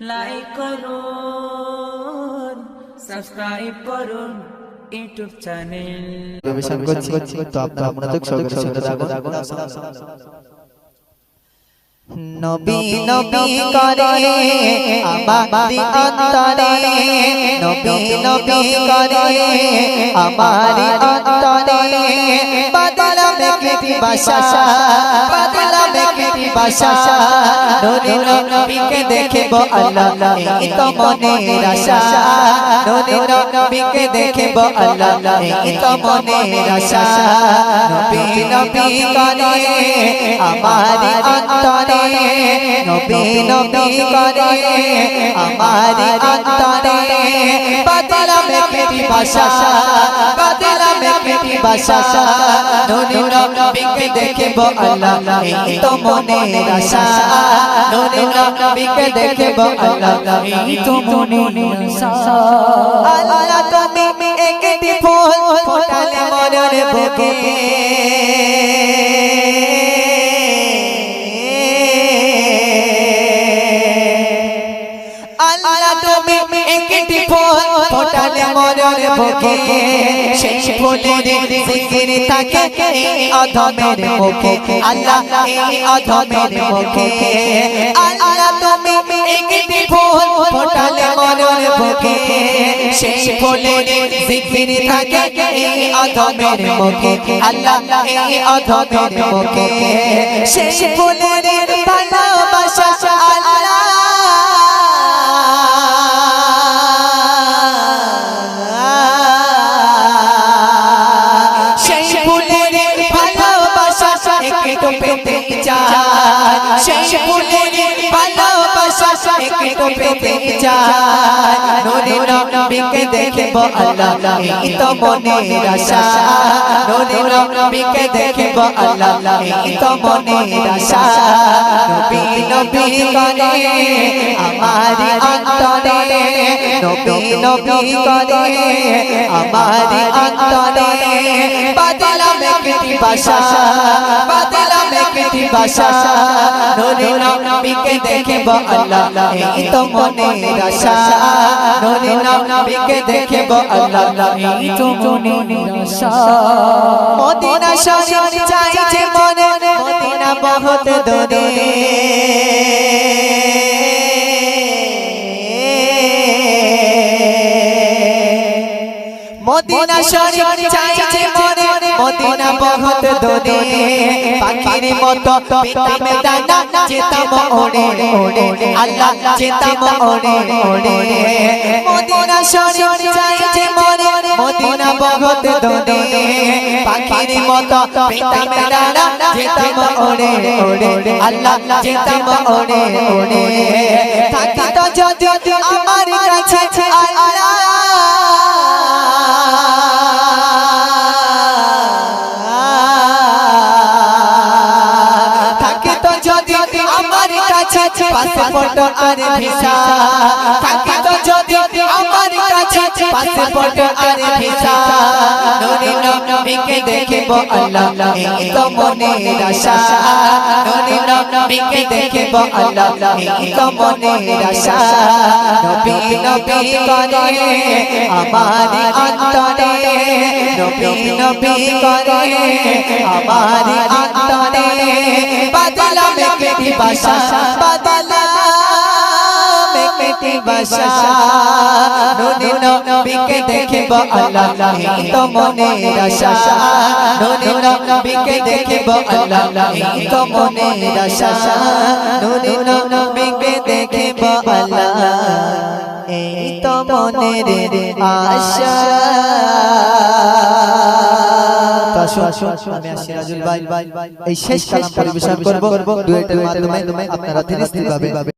Like করুন subscribe করুন YouTube channel পরিবেশন করছি তো আপনারা সহকারে শুনতে থাকুন নবী নবী করে আমারি অন্তরে। নবী নবী করে আমারি অন্তরে। বাদলামে বাদলামে বাসা নূরে নবীকে দেখব আল্লাহ। এই তো মনের আশা নূরে নবীকে দেখব আল্লাহ। এই তো মনের আশা, নবী নবী করে আমারি অন্তরে, নবী নবী করে আমারি অন্তরে। বাদলামে কেটি বাসা নূরে নবীকে দেখব আল্লাহ। এই তো মনের আশা। নূরে নবীকে দেখব আল্লাহ। এই তো মনের আশা। আল্লাহ তুমি একটি ফুল ফোটালে মনের বুকে আল্লাহ তুমি একটি ফুল ফোটালে মনের বুকে সেই ফুলের জিকির থাকে এই অধমের মুখে। আল্লাহ এই অধমের মুখে। আল্লাহ তুমি একটি ফুল ফোটালে মনের বুকে সেই ফুলের জিকির থাকে এই অধমের মুখে। আল্লাহ এই অধমের মুখে। সেই ফুলের একটু পেতে চায় সেই ফুলের ভালোবাসা একটু পেতে চায় নূরে নবীকে দেখব আল্লাহ এই তো মনের আশা নূরে নবীকে দেখব আল্লাহ এই তো মনের আশা নবী নবী করে আমারি অন্তরে নবী নবী করে আমারি অন্তরে বাদলামে কেটি বাসা বাদলামে কেটি বাসা নূরে নবীকে দেখব আল্লাহ। এই তো মনের আশা নূরে নবীকে দেখব আল্লাহ। এই তো মনের আশা মদিনা চাইছে মনে মদিনা বহুত দূরে। মদিনা মনে মদিনা বহুত দূরে পাখির মতো পিতামে দানা যেতাম ওড়ে, আল্লাহ যেতাম ওড়ে, মদিনা শরীফ চাইছে মনে মদিনা বহুত দূরে পাখির মতো পিতামে দানা যেতাম ওড়ে, আল্লাহ যেতাম ওড়ে থাকি তো যদি আমার পাসপোর্ট আর ভিসা। থাকে তো যদি আমার কাছে পাসপোর্ট আর ভিসা। নূরে নবীকে দেখব আল্লাহ, এই তো মনের আশা। নূরে নবীকে দেখব আল্লাহ, এই তো মনের আশা। নবী নবী করে আমারি অন্তরে। নবী নবী করে আমারি অন্তরে। বাদলামে বাসা বাদলামে কেটি বাসা নূরে নবীকে দেখব আল্লাহ। এই তো মনের আশা। নূরে নবীকে দেখব আল্লাহ। এই তো মনের আশা। নূরে নবীকে দেখব আল্লাহ। আশা। আমি সিরাজুল ভাই এই শেষ কালাম পরিবেশন করব মাধ্যমে আপনারা ধীরে ধীরে ভাবে